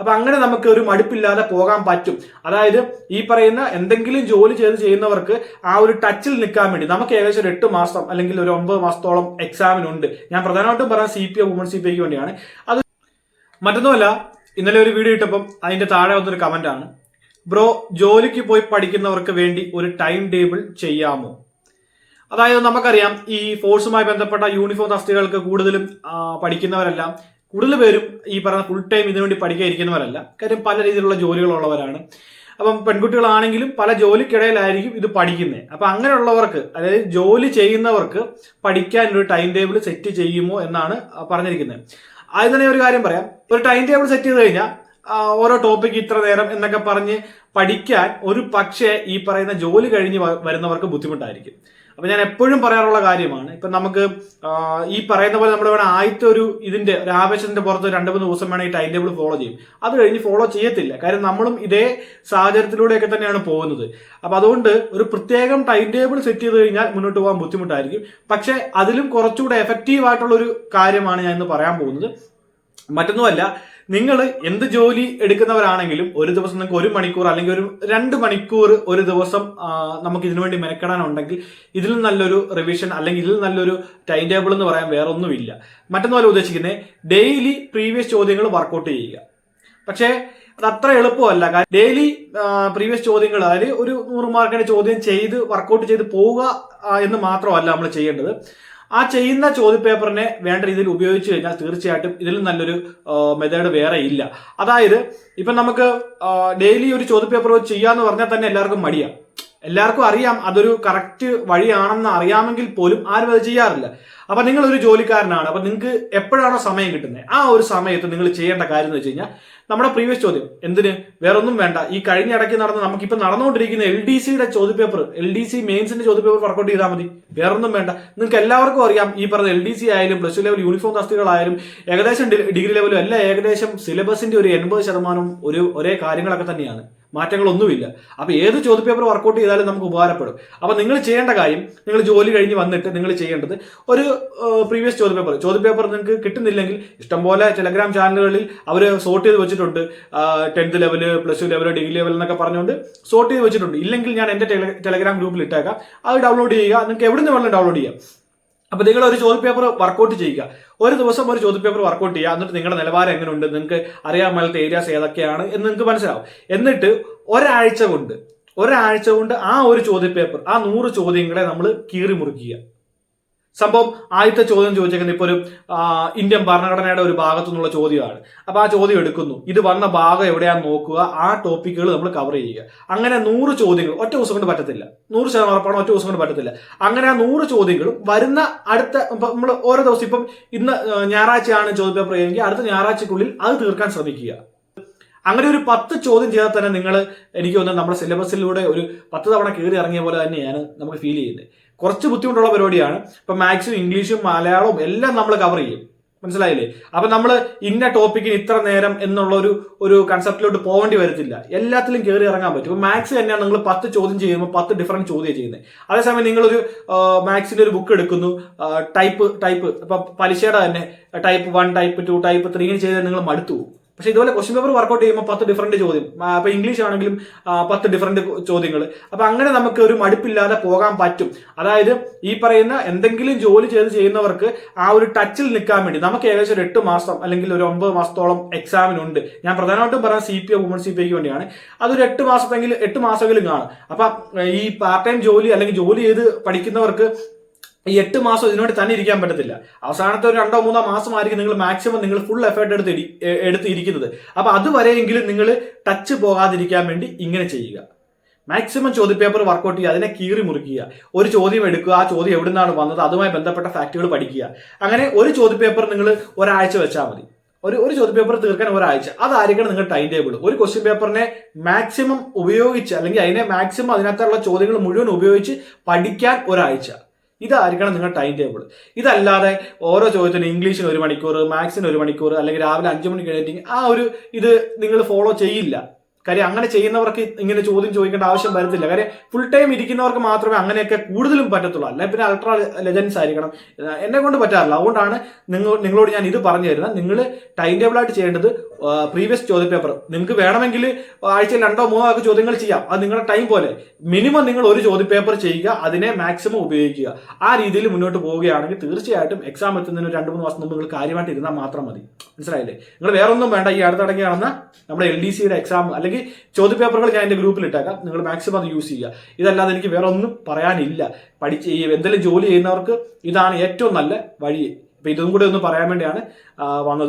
അപ്പൊ അങ്ങനെ നമുക്ക് ഒരു മടുപ്പില്ലാതെ പോകാൻ പറ്റും. അതായത് ഈ പറയുന്ന എന്തെങ്കിലും ജോലി ചെയ്ത് ചെയ്യുന്നവർക്ക് ആ ഒരു ടച്ചിൽ നിൽക്കാൻ വേണ്ടി നമുക്ക് ഏകദേശം ഒരു എട്ട് മാസം അല്ലെങ്കിൽ ഒരു ഒമ്പത് മാസത്തോളം എക്സാമിനുണ്ട് ഞാൻ പ്രധാനമായിട്ടും പറയാൻ C P O woman C P ഐക്ക് വേണ്ടിയാണ്. അത് മറ്റൊന്നുമല്ല ഇന്നലെ ഒരു വീഡിയോ ഇട്ടപ്പം അതിന്റെ താഴെ വന്നൊരു കമന്റ് ആണ്. ബ്രോ ജോലിക്ക് പോയി പഠിക്കുന്നവർക്ക് വേണ്ടി ഒരു ടൈം ടേബിൾ ചെയ്യാമോ? അതായത് നമുക്കറിയാം ഈ ഫോഴ്സുമായി ബന്ധപ്പെട്ട യൂണിഫോം തസ്തികൾക്ക് കൂടുതലും പഠിക്കുന്നവരെല്ലാം കൂടുതൽ പേരും ഈ പറഞ്ഞ ഫുൾ ടൈം ഇതിനുവേണ്ടി പഠിക്കാൻ ഇരിക്കുന്നവരല്ല കാര്യം പല രീതിയിലുള്ള ജോലികളുള്ളവരാണ്. അപ്പം പെൺകുട്ടികളാണെങ്കിലും പല ജോലിക്കിടയിലായിരിക്കും ഇത് പഠിക്കുന്നത് അപ്പം അങ്ങനെയുള്ളവർക്ക് അതായത് ജോലി ചെയ്യുന്നവർക്ക് പഠിക്കാൻ ഒരു ടൈം ടേബിൾ സെറ്റ് ചെയ്യുമോ എന്നാണ് പറഞ്ഞിരിക്കുന്നത് ആദ്യം തന്നെ ഒരു കാര്യം പറയാം. ഒരു ടൈം ടേബിൾ സെറ്റ് ചെയ്ത് കഴിഞ്ഞാൽ ഓരോ ടോപ്പിക്ക് ഇത്ര നേരം എന്നൊക്കെ പറഞ്ഞ് പഠിക്കാൻ ഒരു പക്ഷേ ഈ പറയുന്ന ജോലി കഴിഞ്ഞ് വരുന്നവർക്ക് ബുദ്ധിമുട്ടായിരിക്കും. അപ്പൊ ഞാൻ എപ്പോഴും പറയാറുള്ള കാര്യമാണ്. ഇപ്പൊ നമുക്ക് ഈ പറയുന്ന പോലെ നമ്മൾ ഇവിടെ ആദ്യത്തെ ഒരു ഇതിന്റെ ഒരു ആവേശത്തിന്റെ പുറത്ത് രണ്ട് മൂന്ന് ദിവസം വേണം ഈ ടൈം ടേബിൾ ഫോളോ ചെയ്യും. അത് കഴിഞ്ഞ് ഫോളോ ചെയ്യത്തില്ല. കാര്യം നമ്മളും ഇതേ സാഹചര്യത്തിലൂടെയൊക്കെ തന്നെയാണ് പോകുന്നത്. അപ്പൊ അതുകൊണ്ട് ഒരു പ്രത്യേകം ടൈം ടേബിൾ സെറ്റ് ചെയ്ത് കഴിഞ്ഞാൽ മുന്നോട്ട് പോകാൻ ബുദ്ധിമുട്ടായിരിക്കും. പക്ഷെ അതിലും കുറച്ചുകൂടെ എഫക്റ്റീവ് ആയിട്ടുള്ള ഒരു കാര്യമാണ് ഞാൻ ഇന്ന് പറയാൻ പോകുന്നത്. മറ്റൊന്നുമല്ല നിങ്ങൾ എന്ത് ജോലി എടുക്കുന്നവരാണെങ്കിലും ഒരു ദിവസം നിങ്ങൾക്ക് ഒരു മണിക്കൂർ അല്ലെങ്കിൽ ഒരു രണ്ട് മണിക്കൂർ ഒരു ദിവസം നമുക്ക് ഇതിനു വേണ്ടി മെനക്കെടാനുണ്ടെങ്കിൽ ഇതിൽ നല്ലൊരു റിവിഷൻ അല്ലെങ്കിൽ ഇതിൽ നല്ലൊരു ടൈം ടേബിൾ എന്ന് പറയാൻ വേറെ ഒന്നുമില്ല മറ്റൊന്നുമല്ല ഉദ്ദേശിക്കുന്നത് ഡെയിലി പ്രീവിയസ് ചോദ്യങ്ങൾ വർക്കൗട്ട് ചെയ്യുക. പക്ഷേ അത് അത്ര എളുപ്പമല്ല. കാരണം ഡെയിലി പ്രീവിയസ് ചോദ്യങ്ങൾ അതായത് ഒരു നൂറ് മാർക്കിന്റെ ചോദ്യം ചെയ്ത് വർക്കൗട്ട് ചെയ്ത് പോവുക എന്ന് മാത്രമല്ല നമ്മൾ ചെയ്യേണ്ടത്. ആ ചെയ്യുന്ന ചോദ്യപേപ്പറിനെ വേണ്ട രീതിയിൽ ഉപയോഗിച്ച് കഴിഞ്ഞാൽ തീർച്ചയായിട്ടും ഇതിലും നല്ലൊരു മെത്തേഡ് വേറെ ഇല്ല. അതായത് ഇപ്പം നമുക്ക് ഡെയിലി ഒരു ചോദ്യപേപ്പർ ചെയ്യാന്ന് പറഞ്ഞാൽ തന്നെ എല്ലാവർക്കും മടിയാണ് എല്ലാവർക്കും അറിയാം അതൊരു കറക്റ്റ് വഴിയാണെന്ന് അറിയാമെങ്കിൽ പോലും ആരും അത് ചെയ്യാറില്ല. അപ്പൊ നിങ്ങൾ ഒരു ജോലിക്കാരനാണ് അപ്പൊ നിങ്ങൾക്ക് എപ്പോഴാണോ സമയം കിട്ടുന്നത്? ആ ഒരു സമയത്ത് നിങ്ങൾ ചെയ്യേണ്ട കാര്യം എന്ന് വെച്ച് കഴിഞ്ഞാൽ നമ്മുടെ പ്രീവിയസ് ചോദ്യം. എന്തിന്? വേറൊന്നും വേണ്ട. ഈ കഴിഞ്ഞ ഇടയ്ക്ക് നടന്ന നമുക്കിപ്പോൾ നടന്നുകൊണ്ടിരിക്കുന്ന എൽ ഡി സിയുടെ ചോദ്യപേപ്പർ എൽ ഡി സി മെയിൻസിന്റെ ചോദ്യപേപ്പർ വർക്കൗട്ട് ചെയ്താൽ മതി. വേറൊന്നും വേണ്ട. നിങ്ങൾക്ക് എല്ലാവർക്കും അറിയാം ഈ പറഞ്ഞ എൽ ഡി സി ആയാലും പ്ലസ് ടു ലെവൽ യൂണിഫോം തസ്തികളായാലും ഏകദേശം ഡിഗ്രി ലെവലും എല്ലാം ഏകദേശം സിലബസിന്റെ ഒരു എൺപത് ശതമാനം ഒരു ഒരേ കാര്യങ്ങളൊക്കെ തന്നെയാണ്. മാറ്റങ്ങളൊന്നുമില്ല. അപ്പൊ ഏത് ചോദ്യപേപ്പർ വർക്കൗട്ട് ചെയ്താലും നമുക്ക് ഉപകാരപ്പെടും. അപ്പൊ നിങ്ങൾ ചെയ്യേണ്ട കാര്യം നിങ്ങൾ ജോലി കഴിഞ്ഞ് വന്നിട്ട് നിങ്ങൾ ചെയ്യേണ്ടത് ഒരു പ്രീവിയസ് ചോദ്യപേപ്പർ. ചോദ്യപേപ്പർ നിങ്ങൾക്ക് കിട്ടുന്നില്ലെങ്കിൽ ഇഷ്ടംപോലെ ടെലഗ്രാം ചാനലുകളിൽ അവർ സോർട്ട് ചെയ്ത് വെച്ചിട്ടുണ്ട്. Tenth level plus two level degree level എന്നൊക്കെ പറഞ്ഞുകൊണ്ട് സോർട്ട് ചെയ്ത് വെച്ചിട്ടുണ്ട്. ഇല്ലെങ്കിൽ ഞാൻ ടെല- ടെലഗ്രാം ഗ്രൂപ്പിൽ ഇട്ടേക്കാം. അത് ഡൗൺലോഡ് ചെയ്യുക. നിങ്ങൾക്ക് എവിടെ നിന്ന് വേണമെങ്കിലും ഡൗൺലോഡ് ചെയ്യാം. അപ്പൊ നിങ്ങൾ ഒരു ചോദ്യപേപ്പർ വർക്കൗട്ട് ചെയ്യുക. ഒരു ദിവസം ഒരു ചോദ്യപേപ്പർ വർക്കൗട്ട് ചെയ്യുക എന്നിട്ട് നിങ്ങളുടെ നിലവാരം എങ്ങനെയുണ്ട് നിങ്ങൾക്ക് അറിയാൻ മേലത്തെ ഏരിയാസ് ഏതൊക്കെയാണ് എന്ന് നിങ്ങൾക്ക് മനസ്സിലാവും. എന്നിട്ട് ഒരാഴ്ച കൊണ്ട് ഒരാഴ്ച കൊണ്ട് ആ ഒരു ചോദ്യപേപ്പർ ആ നൂറ് ചോദ്യങ്ങളെ നമ്മൾ കീറി മുറിക്കുക. സംഭവം ആദ്യത്തെ ചോദ്യം ചോദിച്ചേക്കുന്നത് ഇപ്പോൾ ഒരു ഇന്ത്യൻ ഭരണഘടനയുടെ ഒരു ഭാഗത്തു നിന്നുള്ള ചോദ്യമാണ്. അപ്പോൾ ആ ചോദ്യം എടുക്കുന്നു. ഇത് വന്ന ഭാഗം എവിടെയാണ് നോക്കുക. ആ ടോപ്പിക്കുകൾ നമ്മൾ കവർ ചെയ്യുക. അങ്ങനെ നൂറ് ചോദ്യങ്ങൾ ഒറ്റ ദിവസം കൊണ്ട് പറ്റത്തില്ല. നൂറ് ശതമാനം ഉറപ്പാണ് ഒറ്റ ദിവസം കൊണ്ട് പറ്റത്തില്ല. അങ്ങനെ ആ നൂറ് ചോദ്യങ്ങളും വരുന്ന അടുത്ത നമ്മൾ ഓരോ ദിവസം ഇപ്പം ഇന്ന് ഞായറാഴ്ചയാണ് ചോദ്യ പേപ്പർ ചെയ്യുമെങ്കിൽ അടുത്ത ഞായറാഴ്ചക്കുള്ളിൽ അത് തീർക്കാൻ ശ്രമിക്കുക. അങ്ങനെ ഒരു പത്ത് ചോദ്യം ചെയ്താൽ തന്നെ നിങ്ങൾ എനിക്ക് തോന്നുന്നത് നമ്മുടെ സിലബസിലൂടെ ഒരു പത്ത് തവണ കയറി ഇറങ്ങിയ പോലെ തന്നെയാണ് നമുക്ക് ഫീൽ ചെയ്യുന്നത്. കുറച്ച് ബുദ്ധിമുട്ടുള്ള പരിപാടിയാണ്. ഇപ്പൊ മാത്സും ഇംഗ്ലീഷും മലയാളവും എല്ലാം നമ്മൾ കവർ ചെയ്യും. മനസ്സിലായില്ലേ? അപ്പൊ നമ്മൾ ഇന്ന ടോപ്പിക്കിന് ഇത്ര നേരം എന്നുള്ള ഒരു ഒരു കൺസെപ്റ്റിലോട്ട് പോകേണ്ടി വരത്തില്ല. എല്ലാത്തിലും കയറി ഇറങ്ങാൻ പറ്റും. ഇപ്പൊ മാത്സ് തന്നെയാണ് നിങ്ങൾ പത്ത് ചോദ്യം ചെയ്യുമ്പോൾ പത്ത് ഡിഫറന്റ് ചോദ്യം ചെയ്യുന്നത് അതേസമയം നിങ്ങളൊരു മാത്സിന്റെ ഒരു ബുക്ക് എടുക്കുന്നു. ടൈപ്പ് ടൈപ്പ് ഇപ്പൊ പലിശയുടെ തന്നെ type one type two type three ചെയ്ത് നിങ്ങൾ മടുത്തു പോകും. പക്ഷെ ഇതുപോലെ ക്വസ്റ്റ്യൻ പേപ്പർ വർക്കൗട്ട് ചെയ്യുമ്പോൾ പത്ത് ഡിഫറന്റ് ചോദ്യം. അപ്പോൾ ഇംഗ്ലീഷ് ആണെങ്കിലും പത്ത് ഡിഫറന്റ് ചോദ്യങ്ങൾ അപ്പൊ അങ്ങനെ നമുക്ക് ഒരു മടുപ്പില്ലാതെ പോകാൻ പറ്റും. അതായത് ഈ പറയുന്ന എന്തെങ്കിലും ജോലി ചെയ്ത് ചെയ്യുന്നവർക്ക് ആ ഒരു ടച്ചിൽ നിൽക്കാൻ വേണ്ടി നമുക്ക് ഏകദേശം ഒരു എട്ട് മാസം അല്ലെങ്കിൽ ഒരു ഒമ്പത് മാസത്തോളം എക്സാമിനുണ്ട് ഞാൻ പ്രധാനമായിട്ടും പറയാൻ C P O woman C P ഐക്ക് വേണ്ടിയാണ്. അതൊരു എട്ട് മാസത്തെങ്കിലും എട്ട് മാസമെങ്കിലും കാണും. അപ്പൊ ഈ പാർട്ട് ടൈം ജോലി അല്ലെങ്കിൽ ജോലി ചെയ്ത് പഠിക്കുന്നവർക്ക് ഈ എട്ട് മാസം ഇതിനോട് തന്നെ ഇരിക്കാൻ പറ്റത്തില്ല. അവസാനത്തെ ഒരു രണ്ടോ മൂന്നോ മാസമായിരിക്കും നിങ്ങൾ മാക്സിമം നിങ്ങൾ ഫുൾ എഫേർട്ട് എടുത്ത് എടുത്ത് ഇരിക്കുന്നത്. അപ്പൊ അതുവരെയെങ്കിലും നിങ്ങൾ ടച്ച് പോകാതിരിക്കാൻ വേണ്ടി ഇങ്ങനെ ചെയ്യുക. മാക്സിമം ചോദ്യപേപ്പർ വർക്കൗട്ട് ചെയ്യുക അതിനെ കീറി മുറിക്കുക. ഒരു ചോദ്യം എടുക്കുക ആ ചോദ്യം എവിടെ നിന്നാണ് വന്നത് അതുമായി ബന്ധപ്പെട്ട ഫാക്ടുകൾ പഠിക്കുക. അങ്ങനെ ഒരു ചോദ്യപേപ്പർ നിങ്ങൾ ഒരാഴ്ച വെച്ചാൽ മതി. ഒരു ഒരു ചോദ്യപേപ്പർ തീർക്കാൻ ഒരാഴ്ച. അതായിരിക്കണം നിങ്ങൾ ടൈം ടേബിൾ ഒരു ക്വസ്റ്റ്യൻ പേപ്പറിനെ മാക്സിമം ഉപയോഗിച്ച് അല്ലെങ്കിൽ അതിനെ മാക്സിമം അതിനകത്തുള്ള ചോദ്യങ്ങൾ മുഴുവൻ ഉപയോഗിച്ച് പഠിക്കാൻ ഒരാഴ്ച. ഇതായിരിക്കണം നിങ്ങളുടെ ടൈം ടേബിൾ ഇതല്ലാതെ ഓരോ ചോദ്യത്തിന് ഇംഗ്ലീഷിന് ഒരു മണിക്കൂർ മാത്സിന് ഒരു മണിക്കൂർ അല്ലെങ്കിൽ രാവിലെ അഞ്ച് മണിക്ക് എഴുന്നേറ്റ് ആ ഒരു ഇത് നിങ്ങൾ ഫോളോ ചെയ്യില്ല. കാര്യം അങ്ങനെ ചെയ്യുന്നവർക്ക് ഇങ്ങനെ ചോദ്യം ചോദിക്കേണ്ട ആവശ്യം വരത്തില്ല. കാര്യം ഫുൾ ടൈം ഇരിക്കുന്നവർക്ക് മാത്രമേ അങ്ങനെയൊക്കെ കൂടുതലും പറ്റത്തുള്ളൂ. അല്ലെ പിന്നെ അൾട്രാ ലെജൻസ് ആയിരിക്കണം. എന്നെ കൊണ്ട് പറ്റാറില്ല. അതുകൊണ്ടാണ് നിങ്ങൾ നിങ്ങളോട് ഞാൻ ഇത് പറഞ്ഞു തരുന്നത്. നിങ്ങൾ ടൈം ടേബിൾ ആയിട്ട് ചെയ്യേണ്ടത് പ്രീവിയസ് ചോദ്യപേപ്പർ നിങ്ങൾക്ക് വേണമെങ്കിൽ ആഴ്ചയിൽ രണ്ടോ മൂന്നോ ഒക്കെ ചോദ്യങ്ങൾ ചെയ്യാം. അത് നിങ്ങളുടെ ടൈം പോലെ. മിനിമം നിങ്ങൾ ഒരു ചോദ്യപേപ്പർ ചെയ്യുക അതിനെ മാക്സിമം ഉപയോഗിക്കുക. ആ രീതിയിൽ മുന്നോട്ട് പോവുകയാണെങ്കിൽ തീർച്ചയായിട്ടും എക്സാം എത്തുന്നതിന് രണ്ട് മൂന്ന് മാസം മുമ്പ് നിങ്ങൾ കാര്യമായിട്ട് ഇരുന്നാൽ മാത്രം മതി. മനസ്സിലായില്ലേ? നിങ്ങൾ വേറെ ഒന്നും വേണ്ട. ഈ അടുത്തിടയ്ക്ക് കാണുന്ന നമ്മുടെ എൽ ഡി സിയുടെ എക്സാം അല്ലെങ്കിൽ ചോദ്യപേപ്പറുകൾ ഞാൻ എന്റെ ഗ്രൂപ്പിൽ ഇട്ടേക്കാം. നിങ്ങൾ മാക്സിമം അത് യൂസ് ചെയ്യുക. ഇതല്ലാതെ എനിക്ക് വേറെ ഒന്നും പറയാനില്ല. പഠിച്ച് ഈ എന്തെങ്കിലും ജോലി ചെയ്യുന്നവർക്ക് ഇതാണ് ഏറ്റവും നല്ല വഴി. ഇപ്പൊ ഇതും കൂടി ഒന്ന് പറയാൻ വേണ്ടിയാണ് വന്നത്.